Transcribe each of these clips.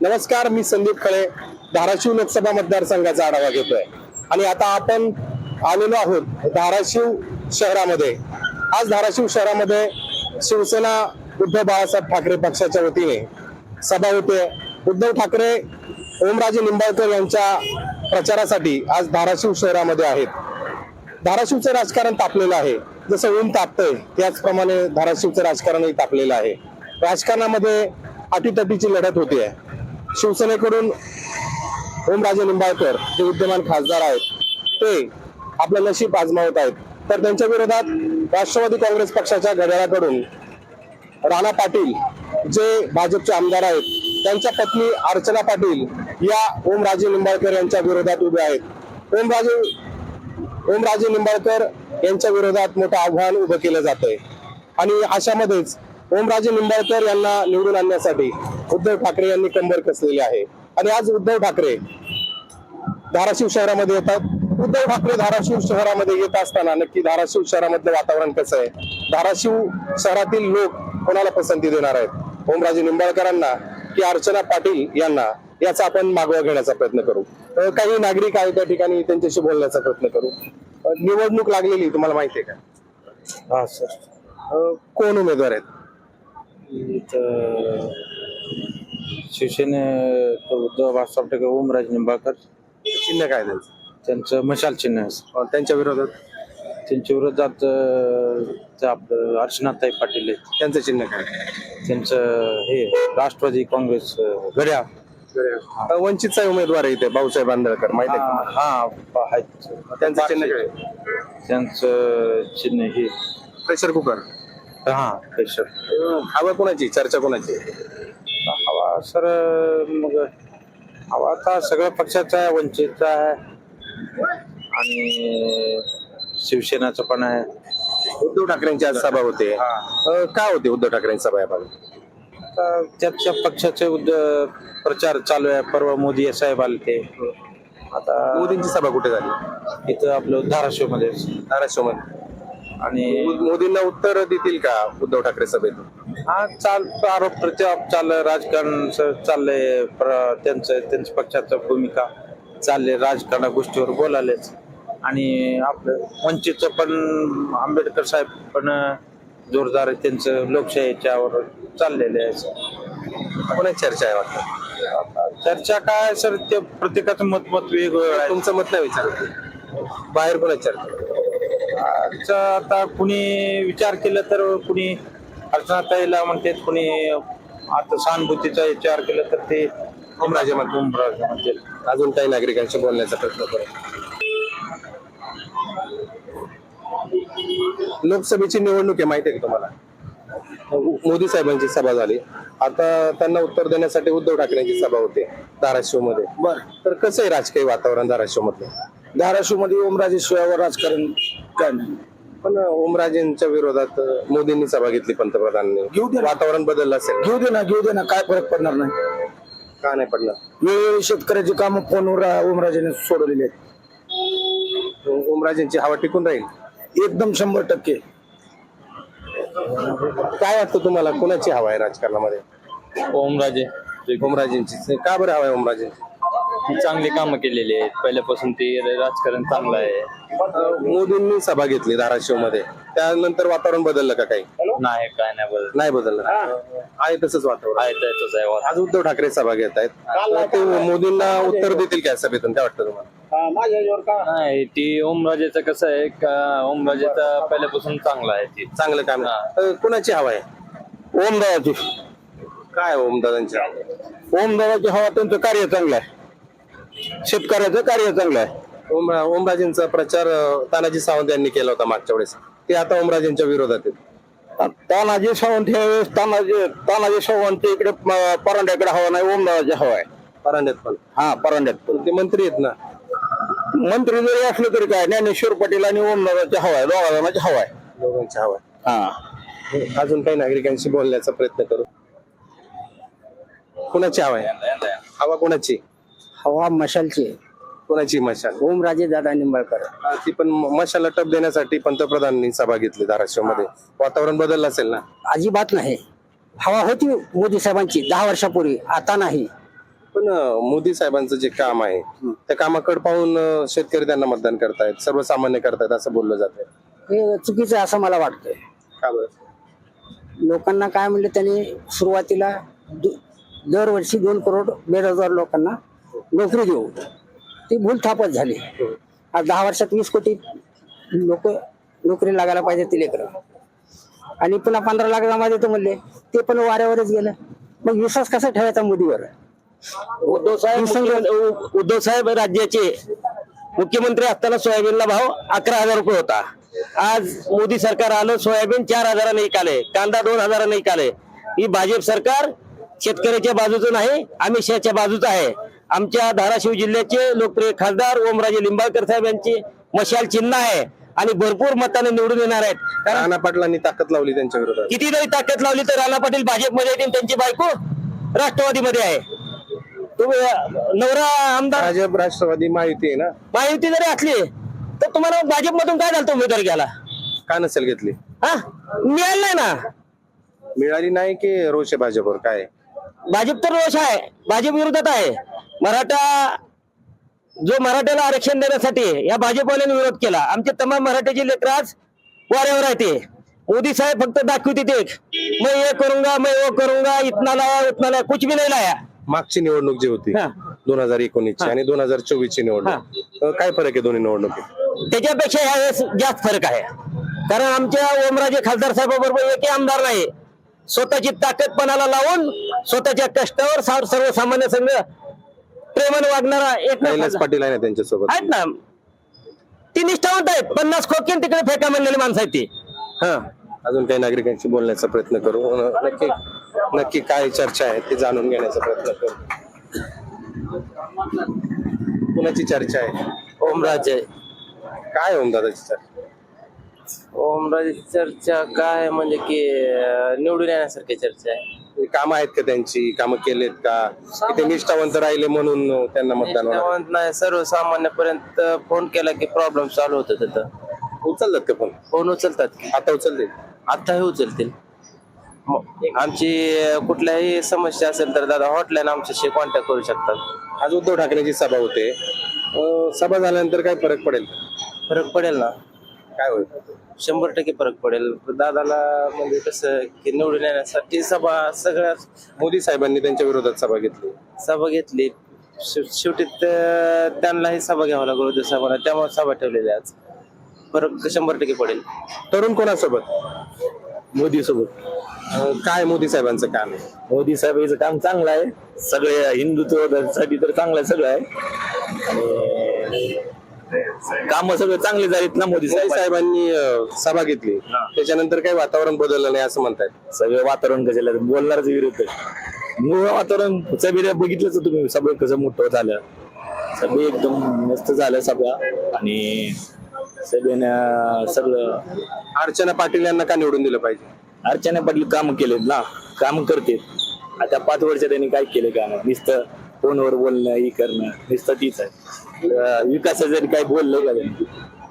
नमस्कार मी संदीप खळे धाराशिव लोकसभा मतदारसंघाचा आढावा घेतोय. आणि आता आपण आलेलो आहोत धाराशिव शहरामध्ये. आज धाराशिव शहरामध्ये शिवसेना उद्धव बाळासाहेब ठाकरे पक्षाच्या वतीने सभा होते. उद्धव ठाकरे ओमराजे निंबाळकर यांच्या प्रचारासाठी आज धाराशिव शहरामध्ये आहेत. धाराशिवचं राजकारण तापलेलं आहे. जसं ऊन तापतंय त्याचप्रमाणे धाराशिवचं राजकारणही तापलेलं आहे. राजकारणामध्ये अटीतटीची लढत होती आहे शिवसेनेकडून ओमराजे निंबाळकर जे विद्यमान खासदार आहेत ते आपलं नशीब आजमावत आहेत. तर त्यांच्या विरोधात राष्ट्रवादी काँग्रेस पक्षाच्या घड्याळाकडून राणा पाटील जे भाजपचे आमदार आहेत त्यांच्या पत्नी अर्चना पाटील या ओमराजे निंबाळकर यांच्या विरोधात उभे आहेत. ओमराजे ओमराजे निंबाळकर यांच्या विरोधात मोठं आव्हान उभं केलं जातंय. आणि अशामध्येच ओमराजे निंबाळकर यांना निवडून आणण्यासाठी उद्धव ठाकरे यांनी कंबर कसलेली आहे. आणि आज उद्धव ठाकरे धाराशिव शहरामध्ये येतात. उद्धव ठाकरे धाराशिव शहरामध्ये येत असताना नक्की धाराशिव शहरामधलं वातावरण कसं आहे? धाराशिव शहरातील लोक कोणाला पसंती देणार आहेत? ओमराजे निंबाळकरांना की अर्चना पाटील यांना याचा आपण मागोवा घेण्याचा प्रयत्न करू. काही नागरिक आहेत त्या ठिकाणी त्यांच्याशी बोलण्याचा प्रयत्न करू. निवडणूक लागलेली तुम्हाला माहिती आहे का? हा सर. कोण उमेदवार आहेत? शिवसेने उद्धव बाळासाहेब ठाकरे ओमराज निंबाळकर. चिन्ह काय त्यांचं? त्यांचं मशाल चिन्ह त्यांच्या विरोधात? त्यांच्या विरोधात अं, ते आपलं अर्चनाताई पाटील आहेत. त्यांचं चिन्ह काय? त्यांचं हे राष्ट्रवादी काँग्रेस अं, घड्याळ अं, वंचितचा उमेदवार आहे इथे भाऊसाहेब आंदळकर माहिती आहे का? हा आहेत. त्यांचं चिन्ह काय? त्यांचं चिन्ह हे. Pressure cooker. हा पेशर हवा कोणाची? चर्चा कोणाची? हवा सर मग हवा आता सगळ्या पक्षाचा आहे वंचितचा आहे. आणि शिवसेनाचं पण आहे. उद्धव ठाकरेंची आज सभा होते. अं, काय होते उद्धव ठाकरेंची सभा या भागात? आता त्याच्या पक्षाचे उद्द प्रचार चालू आहे परवा मोदी साहेब आले ते आता मोदींची सभा कुठे झाली? इथं आपलं धाराशिवमध्ये धाराशिवमध्ये. आणि मोदींना उत्तर देतील का उद्धव ठाकरे सभेत? हा चाल आरोप प्रत्यारोप चाललंय राजकारण स- चाललंय. प्र- त्यांचं त्यांच्या पक्षाचं भूमिका चालले राजकारणा गोष्टीवर बोलालेच आणि आपलं वंचितचं पण आंबेडकर साहेब पण जोरदार त्यांचं लोकशाहीच्यावर चाललेलं आहे कोणाची चर्चा आहे वाटतं? चर्चा काय सर ते प्रत्येकाचं मत मत वेगवेगळं आहे. तुमचं मत नाही विचारत? बाहेर कोणाची चर्चा? आता कुणी विचार केला तर कुणी अर्चनाताईला म्हणते कुणी आता सहानुभूतीचा विचार केला तर ते ओमराजे म्हणतील. ओमराजे म्हणतील. अजून काही नागरिकांशी बोलण्याचा प्रयत्न करू. लोकसभेची निवडणूक आहे माहिती आहे का तुम्हाला? मोदी साहेबांची सभा झाली. आता त्यांना उत्तर देण्यासाठी उद्धव ठाकरेंची सभा होते धाराशिवमध्ये बर. तर कसं आहे राजकीय वातावरण धाराशिव मधलं धाराशिवमध्ये ओमराजे शिवावर राजकारण काय नाही. पण ओमराजेंच्या विरोधात मोदींनी सभा घेतली पंतप्रधानांनी. घेऊ दे ना. वातावरण बदललं असेल. घेऊ दे ना घेऊ दे ना. काय फरक पडणार नाही. का नाही पडलं वेळोवेळी शेतकऱ्याची कामं फोनवर ओमराजेने सोडवलेली आहेत. ओमराजेंची हवा टिकून राहील. एकदम शंभर टक्के. काय वाटतं तुम्हाला कोणाची हवा आहे राजकारणामध्ये? ओमराजे. ओमराजेंची. का बरं हवा आहे ओमराजेंची? चांगली कामं केलेली आहेत. पहिल्यापासून ते राजकारण चांगलं आहे. मोदींनी सभा घेतली धाराशिवमध्ये त्यानंतर वातावरण बदललं का काही? नाही काय नाही बरं नाही बदललं. आहे तसंच वातावरण. आहे त्याच आहे. आज उद्धव ठाकरे सभा घेत आहेत. ते मोदींना उत्तर देतील काय सभेतून? काय वाटतं तुम्हाला? नाही ती ओमराजेचं कसं आहे का ओमराजेचा पहिल्यापासून चांगला आहे ती. चांगलं काम. अं, कुणाची हवा आहे? ओमदादाची. काय ओमदादांची हवा? ओमदादाची हवा त्यांचं कार्य चांगलं आहे. शेतकऱ्याचं कार्य चांगलं आहे. ओम ओमराजेंचा प्रचार अं, तानाजी सावंत यांनी केला होता मागच्या वेळेस. ते आता ओमराजेंच्या विरोधात आहेत. तानाजी सावंत ह्या वेळेस तानाजी तानाजी सावंत इकडे परांड्याकडे हवा नाही ओमदादाची हवा आहे. परांड्यात पण. हा परांड्यात पण. ते मंत्री आहेत ना? मंत्री जरी असलं तरी काय ज्ञानेश्वर पाटील आणि ओमदादाची हवा आहे दोघा जणांची हवा आहे. दोघांची हवा आहे. हा. अजून काही नागरिकांशी बोलण्याचा प्रयत्न करू. कुणाची हवा आहे? हवा कोणाची? हवा मशालची आहे. कोणाची मशाल? ओमराजे दादा निंबाळकर. हा, ती पण म- मशाला टप देण्यासाठी पंतप्रधानांनी सभा घेतली धाराशिवमध्ये वातावरण बदललं असेल ना? अजिबात नाही. हवा होती मोदी साहेबांची दहा वर्षापूर्वी आता नाही. पण अं, मोदी साहेबांचं जे काम आहे त्या कामाकडे पाहून अं, शेतकरी त्यांना मतदान करतायत सर्वसामान्य करतायत असं बोललं जातंय हे चुकीचं आहे असं मला वाटतंय. का बरं? लोकांना काय म्हणले त्यांनी सुरुवातीला दु- दरवर्षी दोन करोड बेरोजगार लोकांना नोकरी देऊ. ती भूल थापच झाली. आज दहा वर्षात वीस कोटी लोक नोकरी लागायला पाहिजे ती लेकरं. आणि पुन्हा पंधरा लाख जमा देतो म्हणले ते पण वाऱ्यावरच गेलं. मग विश्वास कसा ठेवायचा मोदीवर? उद्धव साहेब उद्धव साहेब राज्याचे मुख्यमंत्री असताना सोयाबीनला भाव अकरा हजार रुपये होता. आज मोदी सरकार आलं सोयाबीन चार हजाराने आले कांदा दोन हजाराने आले ही भाजप सरकार शेतकऱ्याच्या बाजूचं नाही अमित शहाच्या बाजूचं आहे. आमच्या धाराशिव जिल्ह्याचे लोकप्रिय खासदार ओमराजे लिंबाळकर साहेब यांची मशाल चिन्ह आहे आणि भरपूर मताने निवडून येणार आहेत. राणा पाटलांनी ताकद लावली त्यांच्या विरोधात. किती जरी ताकद लावली तर राणा पाटील भाजपमध्ये येतील त्यांची बायको राष्ट्रवादीमध्ये आहे. तुम्ही नवरा आमदार? भाजप राष्ट्रवादी माहिती आहे ना? महायुती जरी असली तर तुम्हाला भाजपमधून काय झालं उमेदवार घ्यायला? का नसेल घेतली? हा? मिळालं नाही ना? मिळाली नाही की रोष आहे भाजपवर? काय? भाजप तर रोष आहे. भाजप विरोधात आहे. मराठा जो मराठ्याला आरक्षण देण्यासाठी या भाजपवाल्यांनी विरोध केला. आमचे तमाम मराठ्याचे लेकर आज वाऱ्यावर आहे ते. मोदी साहेब फक्त दाखवते ते. मैं ये करूंगा मैं वो करूंगा इतना लाया उतना लाया कुछ भी नहीं लाया. मागची निवडणूक जी होती. दोन हजार एकोणीस ची आणि दोन हजार चोवीस ची निवडणूक काय फरक आहे दोन्ही निवडणुकीत? त्याच्यापेक्षा ह्या वेळेस जास्त फरक आहे. कारण आमच्या ओमराजे खासदार साहेबाबरोबर एकही आमदार नाही. स्वतःची ताकद पणाला लावून स्वतःच्या कष्टावर सार- सर्वसामान्य संघ प्रेमाने वागणारा एक पाटील आहे ना त्यांच्यासोबत? आहेत ना. ती निष्ठावंत आहेत. पन्नास खोकेन तिकडे फेका म्हणलेली माणसं आहेत ती. हा अजून काही नागरिकांशी बोलण्याचा प्रयत्न करू. नक्की. नक्की काय चर्चा आहे ते जाणून घेण्याचा प्रयत्न करू. कुणाची चर्चा आहे? ओमराजे. काय होऊन दादाची चर्चा? ओमराजे चर्चा काय म्हणजे की निवडून येण्यासारखी चर्चा आहे. कामं आहेत का त्यांची? कामं केलेत का? ते निष्ठावंत राहिले म्हणून त्यांना मतदान? निष्ठावंत नाही सर्वसामान्यपर्यंत फोन केला की प्रॉब्लेम चालू होतो तिथं. उचलतात का फोन? फोन उचलतात की. आता उचलते आताही उचलतील. आमची अं, कुठल्याही समस्या असेल तर दादा हॉटलाईन आमच्याशी कॉन्टॅक्ट करू शकतात. आज उद्धव ठाकरेंची सभा होते. अं, सभा झाल्यानंतर काय फरक पडेल? फरक पडेल ना? काय होईल? शंभर टक्के फरक पडेल. दादाला म्हणजे कसं की निवडून येण्यासाठी सभा सगळ्या मोदी साहेबांनी त्यांच्या विरोधात सभा घेतली. सभा घेतली. शेव- शेवटी त- त्यांनाही सभा घ्यावा लागलो होत्या सभा त्यामुळे सभा ठेवलेली आज फरक शंभर टक्के पडेल. तरुण कोणासोबत? मोदी सोबत अं, काय मोदी साहेबांचं काम आहे? मोदी साहेबांचं काम चांगलं आहे. सगळे हिंदुत्वासाठी तर चांगलं आहे सगळं आहे. आणि काम सगळे चांगले झालीत ना मोदी मोदी साहेब साहेबांनी अं, सभा घेतली. त्याच्यानंतर काही वातावरण बदललं नाही असं म्हणतायत? सगळं वातावरण कशाला बोलणारच विरोध आहे. मूळ वातावरण सभेला बघितलंच तुम्ही. सगळं कसं मोठं झालं. सगळे एकदम मस्त झालं सगळं आणि सगळ्यानं सगळं अर्चना पाटील यांना का निवडून दिलं पाहिजे? अर्चना पाटील काम केलेत ना काम करते आता पाच वर्ष त्यांनी काय केले काम नुसतं फोनवर बोलणं हे करणं नुसतं तीच आहे. विकासासाठी काय बोललं का त्यांनी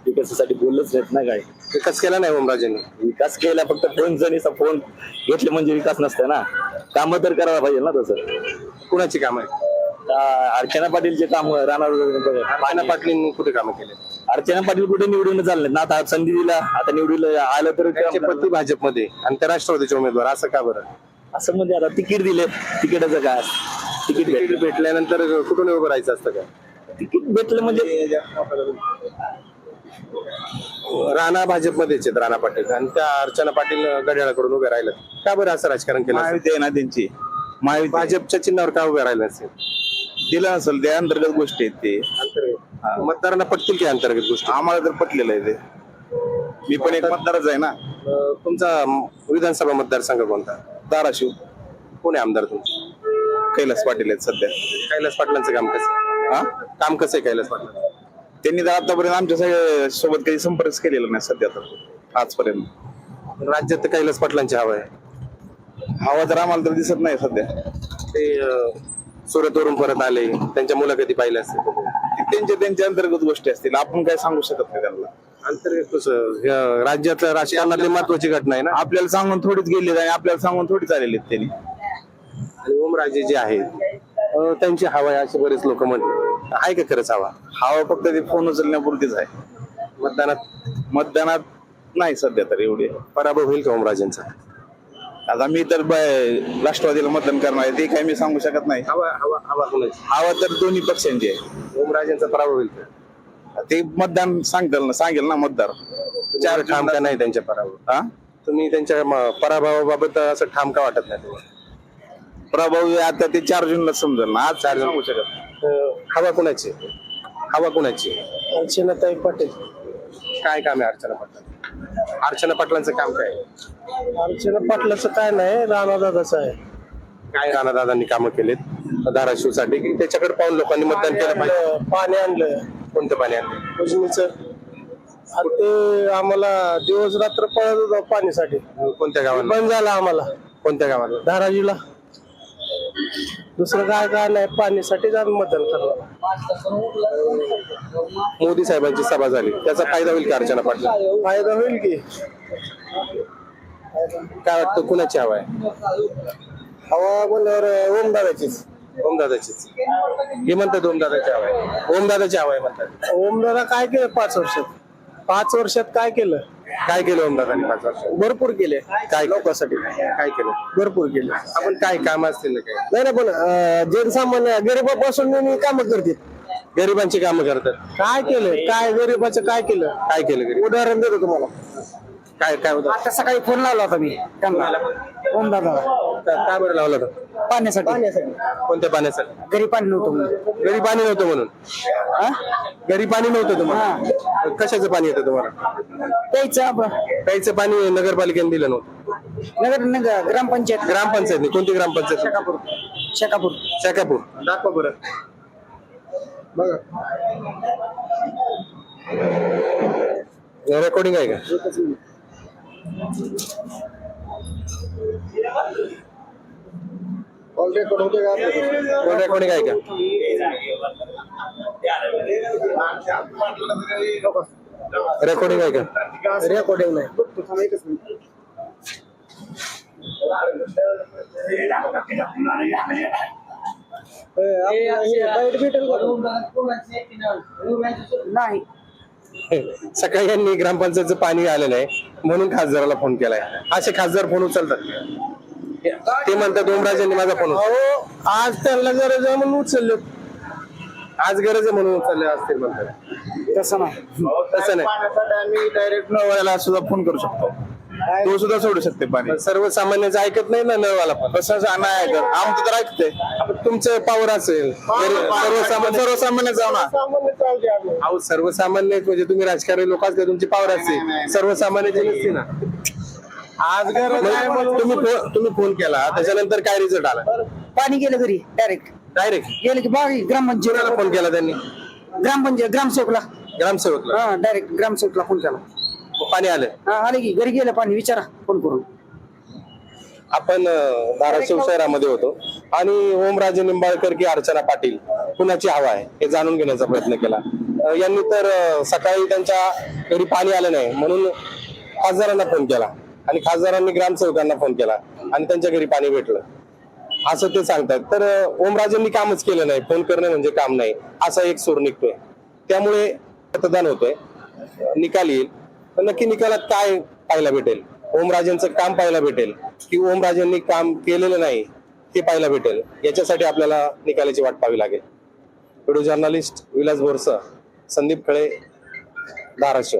विकासासाठी बोललंच नाहीत ना काय विकास केला नाही ओमराजेंनी? विकास केला फक्त फोनचा नुसता फोन घेतले म्हणजे विकास नसतं ना. कामं तर करायला पाहिजे ना तसं. कुणाची काम आहे अर्चना पाटीलचे काम राहणार अर्चना पाटलींनी कुठे कामं केले अर्चना पाटील कुठे निवडून चालले? ना आता संधी दिला आता निवडून आलं तर त्यांचे पती भाजपमध्ये आणि त्या राष्ट्रवादीचे उमेदवार असं का बरं? असं म्हणजे आता तिकीट दिले तिकिटाचं काय तिकीट तिकीट भेटलं. भेटल्यानंतर कुठून उभं राहायचं असतं का? तिकीट भेटलं म्हणजे राणा भाजपमध्येच आहेत राणा पाटील. आणि त्या अर्चना पाटील घड्याळाकडून उभे राहिले का बरं असं राजकारण केलं असेल? महायुती आहे ना त्यांची. महायुती भाजपच्या चिन्हावर का उभे राहिले नसेल दिलं नसेल त्या अंतर्गत गोष्टी आहेत ते. मतदारांना पटतील की अंतर्गत गोष्टी. आम्हाला तर पटलेलं आहे ते. मी पण एक मतदारच आहे ना. अं, तुमचा म, विधानसभा मतदारसंघ कोणता? धाराशिव. कोण आहे आमदार तुमचे? कैलास पाटील आहेत सध्या. कैलास पाटलांचं काम कसं आहे? हा? काम कसं आहे कैलास पाटलांचं? त्यांनी तर आतापर्यंत आमच्या सगळ्या सोबत काही संपर्क केलेला नाही सध्या तर. आजपर्यंत. राज्यात तर कैलास पाटलांची हवा आहे. हवा तर आम्हाला तर दिसत नाही सध्या. ते अं, सुरतवरून परत आले. त्यांच्या मुलाखती पाहिल्या असतील. त्यांच्या त्यांच्या अंतर्गत गोष्टी असतील. आपण काय सांगू शकत नाही त्यांना. अंतर्गत कसं ह्या राज्यात राजकारणातली महत्वाची घटना आहे ना? आपल्याला सांगून थोडीच गेले आणि आपल्याला सांगून थोडीच आलेले आहेत त्यांनी. आणि ओमराजे जे आहेत अं, त्यांची हवा आहे असे बरेच लोक म्हणले आहे का खरंच हवा? हवा फक्त ते फोन उचलण्यापुरतीच आहे. मतदानात? मतदानात नाही सध्या तर एवढी. पराभव होईल का ओमराजेंचा? आता मी तर ब- राष्ट्रवादीला मतदान करणार आहे ते काही मी सांगू शकत नाही. हवा हवा हवा कोणाची? हवा तर दोन्ही पक्षांची आहे. ओमराजेंचा पराभव होईल का? ते मतदान सांगताल ना सांगेल ना मतदार. चार ठाम का नाही त्यांच्या पराभव? हा तुम्ही त्यांच्या म- पराभवाबाबत असं ठाम का वाटत नाही तुम्हाला? प्रभाव आता ते चार जूनला समजेल ना आज चार जण. सांगू शकत अं, हवा कुणाची? हवा कुणाची? अर्चनाताई पाटील. काय काम आहे अर्चना पाटला? अर्चना पाटलांचं काम काय? आहे? अर्चना पाटलाचं काय नाही राणादादाचं आहे. काय राणादादांनी कामं केलेत? धाराशिवसाठी? की त्याच्याकडे पाहून लोकांनी मतदान केलं पाहिजे? पाणी आणलं. कोणतं पाणी आणलं? उजनीचं. आणि ते आम्हाला दिवस रात्र पळत होतं पाणीसाठी. कोणत्या गावाला? बंद झालं आम्हाला. कोणत्या गावाला? धाराजीला. दुसरं काय काय नाही पाणीसाठीच आम्ही मतदान करणार मोदी साहेबांची सभा झाली. त्याचा फायदा होईल का अर्चना पाटला? फायदा होईल की. काय वाटतं कुणाची हवा आहे? हवा बोलल्यावर ओमदादाचीच. ओमदादाचीच. हे म्हणतात ओमदादाची हवा आहे. ओमदादाची हवा आहे म्हणतात. ओमदादा काय केलं पाच वर्षात? पाच वर्षात काय केलं? काय केलं ओमदादांनी पाच वर्षात भरपूर केले. काय लोकांसाठी. काय केलं? भरपूर केले. आपण काय काम असतील काय नाही ना पण अं, जनसामान्य गरीबापासून काम करतात गरिबांची कामं करतात. काय केलं? काय गरीबाचं काय केलं? काय केलं गरीब? उदाहरण देतो तुम्हाला. काय काय होतं? आता सकाळी फोन लावला होता मी त्यांना. काय बरं लावलं होतं? पाण्यासाठी. कोणत्या पाण्यासाठी? घरी पाणी नव्हतं म्हणून. घरी पाणी नव्हतं म्हणून. हा? घरी पाणी नव्हतं तुम्हाला? कशाचं पाणी येतं तुम्हाला? प्यायचं प्यायचं पाणी नगरपालिकेने दिलं नव्हतं. नगर नगर ग्रामपंचायत. ग्रामपंचायतने. कोणती ग्रामपंचायत? शेकापूर. शेकापूर. शाकापूर. दाखवा बरं. रेकॉर्डिंग आहे का? ऑल रेकॉर्ड होते का? रेकॉर्डिंग आहे का? रेकॉर्डिंग आहे का? रेकॉर्डिंग नाही. नाही. सकाळी यांनी ग्रामपंचायतचं पाणी आलेलं आहे म्हणून खासदाराला फोन केलाय. असे खासदार फोन उचलतात. ते म्हणतात ओमराजांनी माझा फोन. अहो आज त्यांना गरज आहे म्हणून उचलले आज गरज आहे म्हणून उचलले असतील म्हणतात. तसं नाही. तसं नाही. पाण्यासाठी आम्ही डायरेक्ट नळवाल्याला सुद्धा फोन करू शकतो. तो सुद्धा सोडू शकते पाणी. सर्वसामान्याचं ऐकत नाही ना नळवाला पण. तसं नाही ऐकत. आमचं तर ऐकते. तुमचं पावर असेल. सर्वसामान्य सर्वसामान्य जाऊ ना. सामान्य चालते आम्ही. अहो सर्वसामान्य म्हणजे तुम्ही राजकारणी लोक असले तुमची पावर असते. सर्वसामान्याची नसते ना. आज गरज आहे मग म्हणून तुम्ही फो- तुम्ही फोन केला. त्याच्यानंतर काय रिझल्ट आला? पाणी गेलं घरी डायरेक्ट डायरेक्ट गेलं की बाग ग्रामपंचायत. कोणाला फोन केला त्यांनी? ग्रामपंचायत ग्रामसेवकला. ग्रामसेवकला. हा डायरेक्ट ग्रामसेवकला फोन केला. मग पाणी आलं. हा आले की घरी गेलं पाणी विचारा फोन करून. आपण अं, धाराशिव शहरामध्ये होतो. आणि ओमराजे निंबाळकर की अर्चना पाटील कुणाची हवा आहे? हे जाणून घेण्याचा प्रयत्न केला. अं, यांनी तर अं, सकाळी त्यांच्या घरी पाणी आलं नाही. म्हणून खासदारांना फोन केला. आणि खासदारांनी ग्रामसेवकांना फोन केला आणि त्यांच्या घरी पाणी भेटलं. असं ते सांगतात. तर ओमराजेंनी कामच केलं नाही. फोन करणं म्हणजे काम नाही. असा एक सूर निघतोय. त्यामुळे मतदान होतोय. निकाल येईल. तर नक्की निकालात काय पाहायला भेटेल? ओमराजेंचं काम पाहायला भेटेल की ओमराजेंनी काम केलेलं नाही ते पाहायला भेटेल? याच्यासाठी आपल्याला निकालाची वाट पाहावी लागेल. Video journalist Vilas Borse Sandeep Khale Dharashiv.